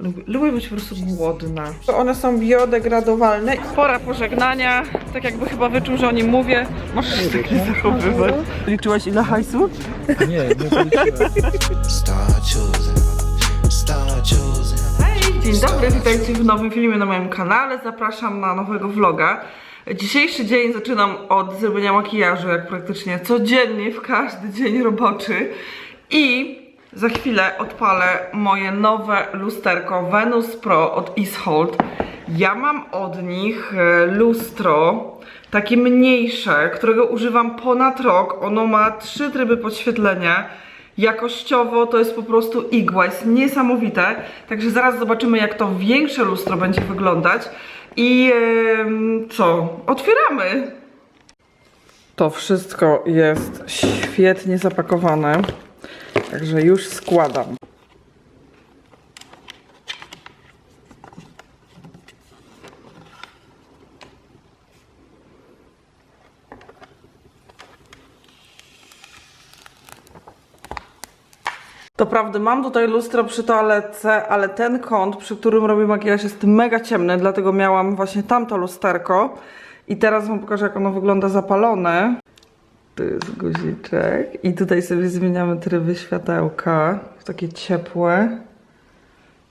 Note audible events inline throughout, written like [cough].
Lubię, lubię być po prostu głodna. One są biodegradowalne. Pora pożegnania. Tak jakby chyba wyczuł, że o nim mówię. Możesz się tak nie zachowywać. Liczyłaś ile hajsu? Nie, nie dzień dobry, witajcie w nowym filmie na moim kanale. Zapraszam na nowego vloga. Dzisiejszy dzień zaczynam od zrobienia makijażu, jak praktycznie codziennie w każdy dzień roboczy. I za chwilę odpalę moje nowe lusterko Venus Pro od Ishold. Ja mam od nich e, lustro, takie mniejsze, którego używam ponad rok. Ono ma trzy tryby podświetlenia. Jakościowo to jest po prostu igła, jest niesamowite. Także zaraz zobaczymy, jak to większe lustro będzie wyglądać. I em, co? Otwieramy! To wszystko jest świetnie zapakowane. Także już składam. To prawda, mam tutaj lustro przy toaletce, ale ten kąt, przy którym robię makijaż jest mega ciemny, dlatego miałam właśnie tamto lusterko. I teraz wam pokażę, jak ono wygląda zapalone. Tu jest guziczek. I tutaj sobie zmieniamy tryby światełka. w Takie ciepłe,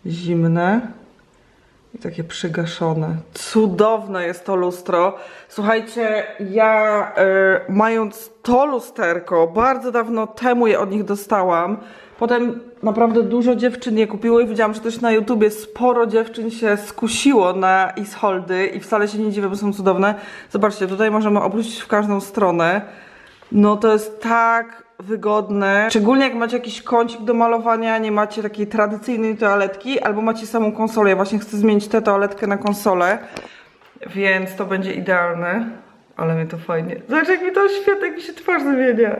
zimne i takie przygaszone. Cudowne jest to lustro. Słuchajcie, ja y, mając to lusterko, bardzo dawno temu je od nich dostałam. Potem naprawdę dużo dziewczyn je kupiło i widziałam, że też na YouTubie sporo dziewczyn się skusiło na Isholdy i wcale się nie dziwię, bo są cudowne. Zobaczcie, tutaj możemy obrócić w każdą stronę. No to jest tak wygodne. Szczególnie jak macie jakiś kącik do malowania, nie macie takiej tradycyjnej toaletki, albo macie samą konsolę. Ja właśnie chcę zmienić tę toaletkę na konsolę, więc to będzie idealne. Ale mnie to fajnie. Zobacz jak mi to świetnie, jak mi się twarz zmienia.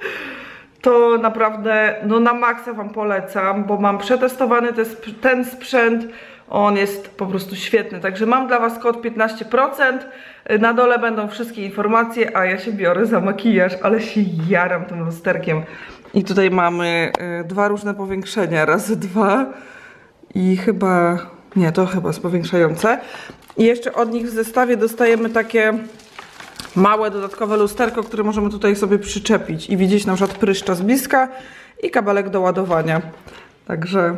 [laughs] to naprawdę no na maksa Wam polecam, bo mam przetestowany ten, sp- ten sprzęt, on jest po prostu świetny, także mam dla Was kod 15%, na dole będą wszystkie informacje, a ja się biorę za makijaż, ale się jaram tym lusterkiem. I tutaj mamy y, dwa różne powiększenia, razy dwa i chyba, nie, to chyba jest powiększające. I jeszcze od nich w zestawie dostajemy takie małe dodatkowe lusterko, które możemy tutaj sobie przyczepić i widzieć na przykład pryszcza z bliska i kabelek do ładowania. Także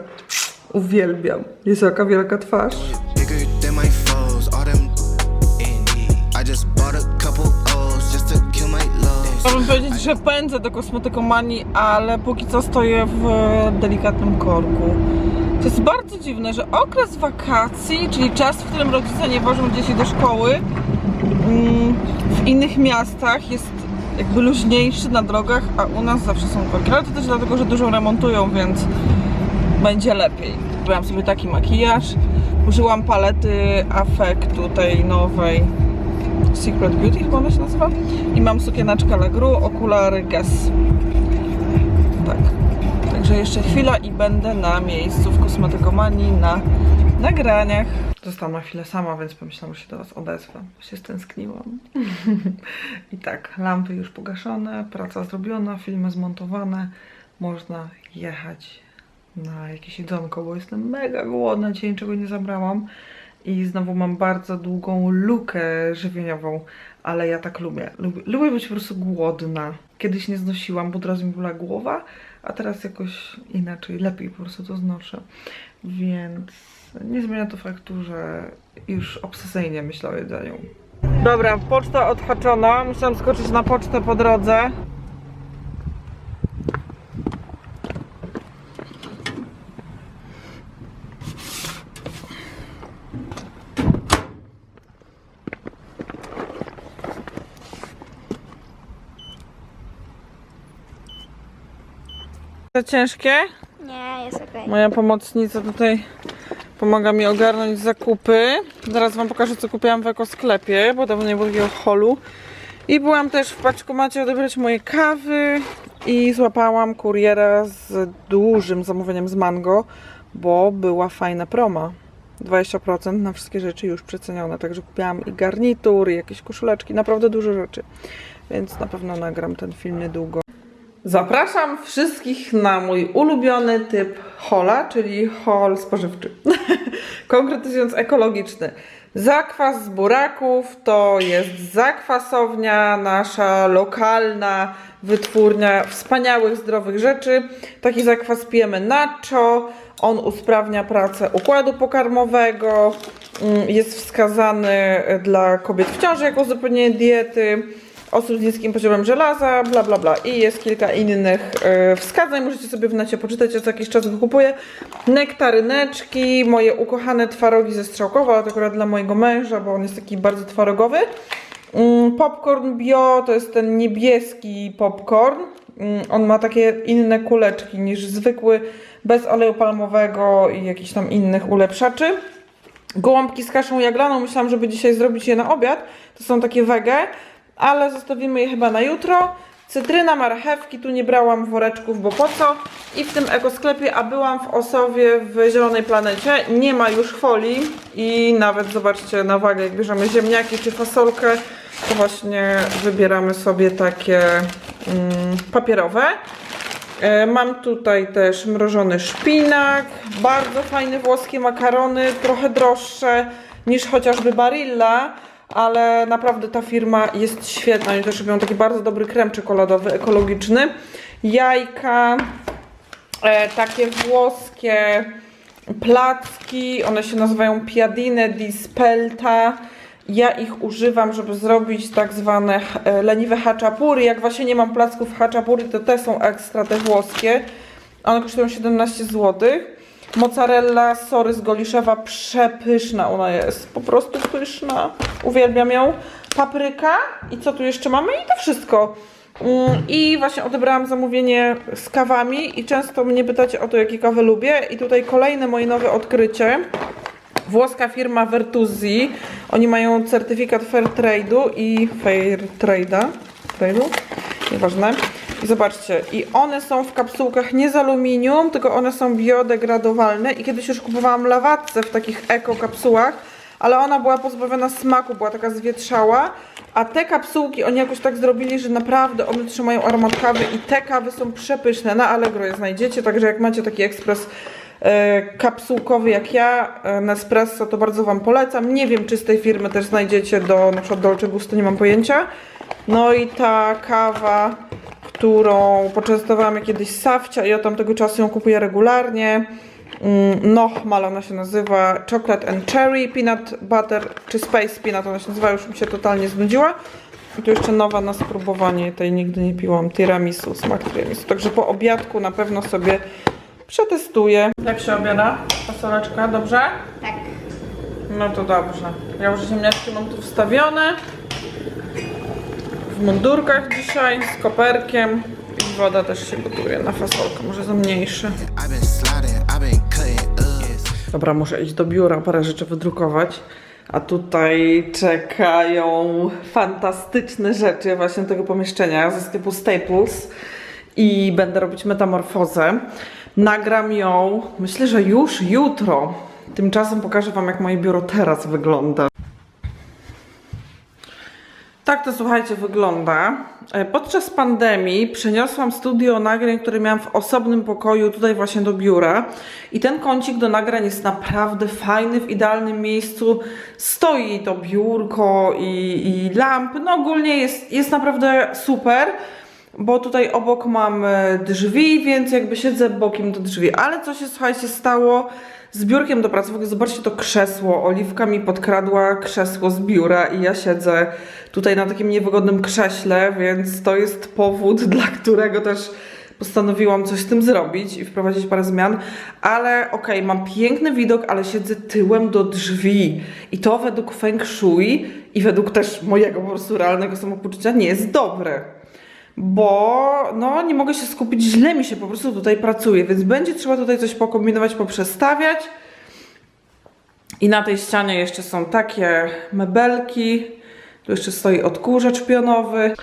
uwielbiam. Jest jaka wielka twarz. Chciałbym powiedzieć, że pędzę do kosmetykomanii, ale póki co stoję w delikatnym korku. To jest bardzo dziwne, że okres wakacji, czyli czas, w którym rodzice nie wożą dzieci do szkoły, mm, w innych miastach jest jakby luźniejszy na drogach, a u nas zawsze są korki. Ale to też dlatego, że dużo remontują, więc będzie lepiej. Zrobiłam sobie taki makijaż. Użyłam palety Affectu tej nowej Secret Beauty chyba ona się nazywa. I mam sukieneczkę Legru, okulary Guess. Tak. Także jeszcze chwila i będę na miejscu w kosmetykomanii na nagraniach. Zostałam na chwilę sama, więc pomyślałam, że się do Was odezwę. Się stęskniłam. [laughs] I tak, lampy już pogaszone, praca zrobiona, filmy zmontowane. Można jechać na jakieś jedzonko, bo jestem mega głodna, dzisiaj niczego nie zabrałam. I znowu mam bardzo długą lukę żywieniową, ale ja tak lubię. Lubię, lubię być po prostu głodna. Kiedyś nie znosiłam, bo od razu mi była głowa, a teraz jakoś inaczej, lepiej po prostu to znoszę. Więc nie zmienia to faktu, że już obsesyjnie myślę o jedzeniu. Dobra, poczta odhaczona. Musiałam skoczyć na pocztę po drodze. To ciężkie? Nie, jest okej. Moja pomocnica tutaj pomaga mi ogarnąć zakupy. Zaraz wam pokażę, co kupiłam w ekosklepie, bo dawno nie było takiego holu. I byłam też w paczkomacie odebrać moje kawy i złapałam kuriera z dużym zamówieniem z mango, bo była fajna proma. 20% na wszystkie rzeczy już przecenione, także kupiłam i garnitur, i jakieś koszuleczki, naprawdę dużo rzeczy. Więc na pewno nagram ten film niedługo. Zapraszam wszystkich na mój ulubiony typ hola, czyli hol spożywczy. [laughs] Konkretyzując ekologiczny. Zakwas z buraków to jest zakwasownia, nasza lokalna wytwórnia wspaniałych, zdrowych rzeczy. Taki zakwas pijemy nacho. On usprawnia pracę układu pokarmowego. Mm, Jest wskazany dla kobiet w ciąży jako uzupełnienie diety osób z niskim poziomem żelaza, bla bla bla. I jest kilka innych e, wskazań, możecie sobie w necie poczytać, ja co jakiś czas go kupuję. Nektaryneczki, moje ukochane twarogi ze strzałkowa, to akurat dla mojego męża, bo on jest taki bardzo twarogowy. Mm, Popcorn bio to jest ten niebieski popcorn. Mm, On ma takie inne kuleczki niż zwykły, bez oleju palmowego i jakichś tam innych ulepszaczy. Gołąbki z kaszą jaglaną, myślałam, żeby dzisiaj zrobić je na obiad. To są takie wege, ale zostawimy je chyba na jutro. Cytryna, marchewki, tu nie brałam woreczków, bo po co? I w tym ekosklepie, a byłam w Osowie w Zielonej Planecie, nie ma już folii i nawet zobaczcie na wagę, jak bierzemy ziemniaki czy fasolkę, to właśnie wybieramy sobie takie mm, papierowe. E, Mam tutaj też mrożony szpinak, bardzo fajne włoskie makarony, trochę droższe niż chociażby Barilla, ale naprawdę ta firma jest świetna. Oni też robią taki bardzo dobry krem czekoladowy, ekologiczny. Jajka, e, takie włoskie placki, one się nazywają Piadine di Spelta. Ja ich używam, żeby zrobić tak zwane e, leniwe haczapury. Jak właśnie nie mam placków haczapury, to te są ekstra, te włoskie. One kosztują 17 zł. Mozzarella, sory z Goliszewa, przepyszna ona jest. Po prostu pyszna. Uwielbiam ją. Papryka i co tu jeszcze mamy? I to wszystko. Mm, I właśnie odebrałam zamówienie z kawami i często mnie pytacie o to, jakie kawy lubię. I tutaj kolejne moje nowe odkrycie. Włoska firma Vertuzi. Oni mają certyfikat Fair Trade'u i Fair Trade'a. Trade'u? Nieważne. I zobaczcie, i one są w kapsułkach nie z aluminium, tylko one są biodegradowalne. I kiedyś już kupowałam lawatce w takich eko kapsułach, ale ona była pozbawiona smaku, była taka zwietrzała. A te kapsułki oni jakoś tak zrobili, że naprawdę one trzymają aromat kawy i te kawy są przepyszne. Na Allegro je znajdziecie, także jak macie taki ekspres e, kapsułkowy jak ja, e, Nespresso, to bardzo Wam polecam. Nie wiem, czy z tej firmy też znajdziecie do przykład Dolce Gusto, nie mam pojęcia. No i ta kawa, którą poczęstowałam kiedyś z Safcia i od tamtego czasu ją kupuję regularnie. Mm, Nochmal ona się nazywa Chocolate and Cherry Peanut Butter, czy Space Peanut ona się nazywa, już mi się totalnie znudziła. I tu jeszcze nowa na spróbowanie, tej nigdy nie piłam, tiramisu, smak tiramisu. Także po obiadku na pewno sobie przetestuję. Jak się obiada? Fasoleczka, dobrze? Tak. No to dobrze. Ja już ziemniaczki mam tu wstawione. W mundurkach dzisiaj, z koperkiem. I woda też się gotuje na fasolkę, może za up. Dobra, muszę iść do biura, parę rzeczy wydrukować. A tutaj czekają fantastyczne rzeczy właśnie tego pomieszczenia ze sklepu Staples i będę robić metamorfozę. Nagram ją, myślę, że już jutro. Tymczasem pokażę Wam, jak moje biuro teraz wygląda. Tak to słuchajcie wygląda. E, Podczas pandemii przeniosłam studio nagrań, które miałam w osobnym pokoju tutaj właśnie do biura. I ten kącik do nagrań jest naprawdę fajny, w idealnym miejscu. Stoi to biurko i, i lampy. No ogólnie jest, jest naprawdę super. Bo tutaj obok mam e, drzwi, więc jakby siedzę bokiem do drzwi. Ale co się, słuchajcie, stało z biurkiem do pracy? W ogóle zobaczcie to krzesło. Oliwka mi podkradła krzesło z biura i ja siedzę tutaj na takim niewygodnym krześle, więc to jest powód, [laughs] dla którego też postanowiłam coś z tym zrobić i wprowadzić parę zmian. Ale okej, mam piękny widok, ale siedzę tyłem do drzwi. I to według Feng Shui i według też mojego po prostu realnego samopoczucia nie jest dobre bo no nie mogę się skupić, źle mi się po prostu tutaj pracuje, więc będzie trzeba tutaj coś pokombinować, poprzestawiać. I na tej ścianie jeszcze są takie mebelki. Tu jeszcze stoi odkurzacz pionowy.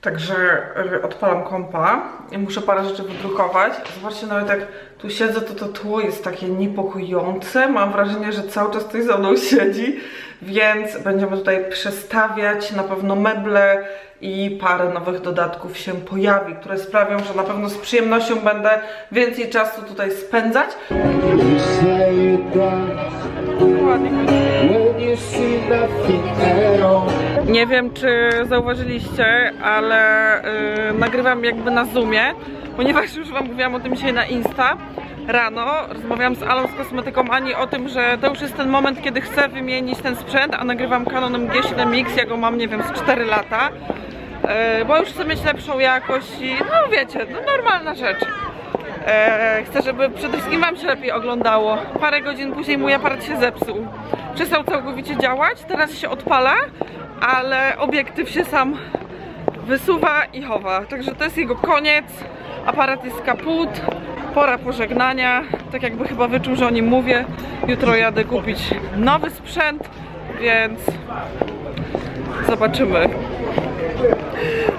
Także y, odpalam kompa i muszę parę rzeczy wydrukować. Zobaczcie, nawet jak tu siedzę, to to tło jest takie niepokojące. Mam wrażenie, że cały czas ktoś za mną siedzi, więc będziemy tutaj przestawiać na pewno meble i parę nowych dodatków się pojawi, które sprawią, że na pewno z przyjemnością będę więcej czasu tutaj spędzać. Nie wiem, czy zauważyliście, ale y, nagrywam jakby na Zoomie, ponieważ już Wam mówiłam o tym dzisiaj na Insta. Rano rozmawiałam z Alą z kosmetyką Ani o tym, że to już jest ten moment, kiedy chcę wymienić ten sprzęt, a nagrywam Canonem G7X, ja go mam, nie wiem, z 4 lata. Y, bo już chcę mieć lepszą jakość i no wiecie, no normalna rzecz. E, chcę, żeby przede wszystkim Wam się lepiej oglądało. Parę godzin później mój aparat się zepsuł. Przestał całkowicie działać, teraz się odpala, ale obiektyw się sam wysuwa i chowa. Także to jest jego koniec. Aparat jest kaput. Pora pożegnania. Tak jakby chyba wyczuł, że o nim mówię. Jutro jadę kupić nowy sprzęt, więc zobaczymy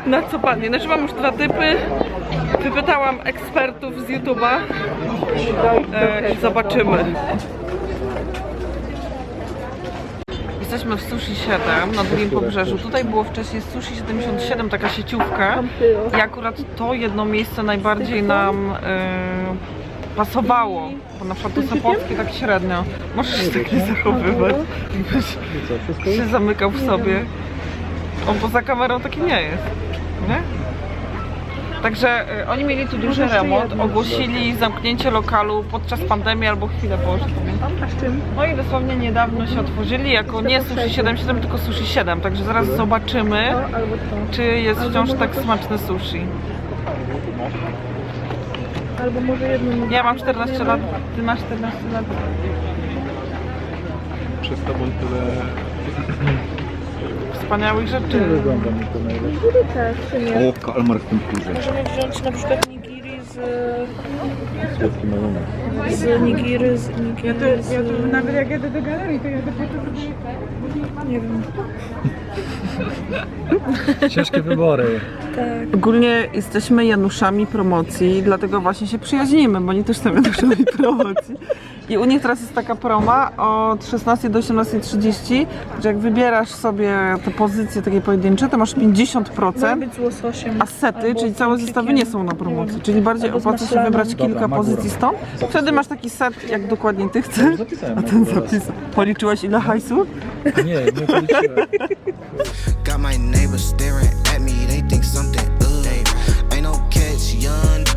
na co padnie. Znaczy mam już dwa typy. Wypytałam ekspertów z YouTube'a e, zobaczymy. Jesteśmy w Sushi 7 na drugim pobrzeżu. Tutaj było wcześniej Sushi 77, taka sieciówka. I akurat to jedno miejsce najbardziej nam e, pasowało. Bo na przykład to Sopockie tak średnio. Możesz się tak nie zachowywać. Się zamykał w sobie. On poza kamerą taki nie jest. Nie? Także y, oni mieli tu duży remont, ogłosili zamknięcie lokalu podczas pandemii albo chwilę po, pamiętam. No i dosłownie niedawno się otworzyli jako nie sushi 77, tylko sushi 7. Także zaraz zobaczymy, to. czy jest wciąż tak smaczne sushi. Albo może jedno. Ja mam 14 lat, ty masz 14 lat. Przez tobą tyle Wspaniałych rzeczy. wygląda mi to najlepiej. Nie? O, kalmar w tym kurze. Możemy wziąć na przykład. Słodki majonez. z nigiri z... Nigiri z... Ja tu nawet jak jedę do galerii, to jadę po to, żeby... Nie wiem. [laughs] Ciężkie wybory. Tak. Ogólnie jesteśmy Januszami promocji, dlatego właśnie się przyjaźnimy, bo oni też są Januszami [laughs] promocji. I u nich teraz jest taka proma od 16 do 18.30, że jak wybierasz sobie te pozycje takie pojedyncze, to masz 50%, Może być z łososiem. a sety, albo czyli całe zestawy nie są na promocji, czyli bardziej Z opłaca się wybrać kilka Dobra, pozycji stąd. Wtedy masz taki set, jak dokładnie ty chcesz. Zapisałem. A ten zapis, policzyłaś ile hajsu? Nie, nie policzyłem. Got my neighbors staring at me, they think something ugh. Ain't no catch, young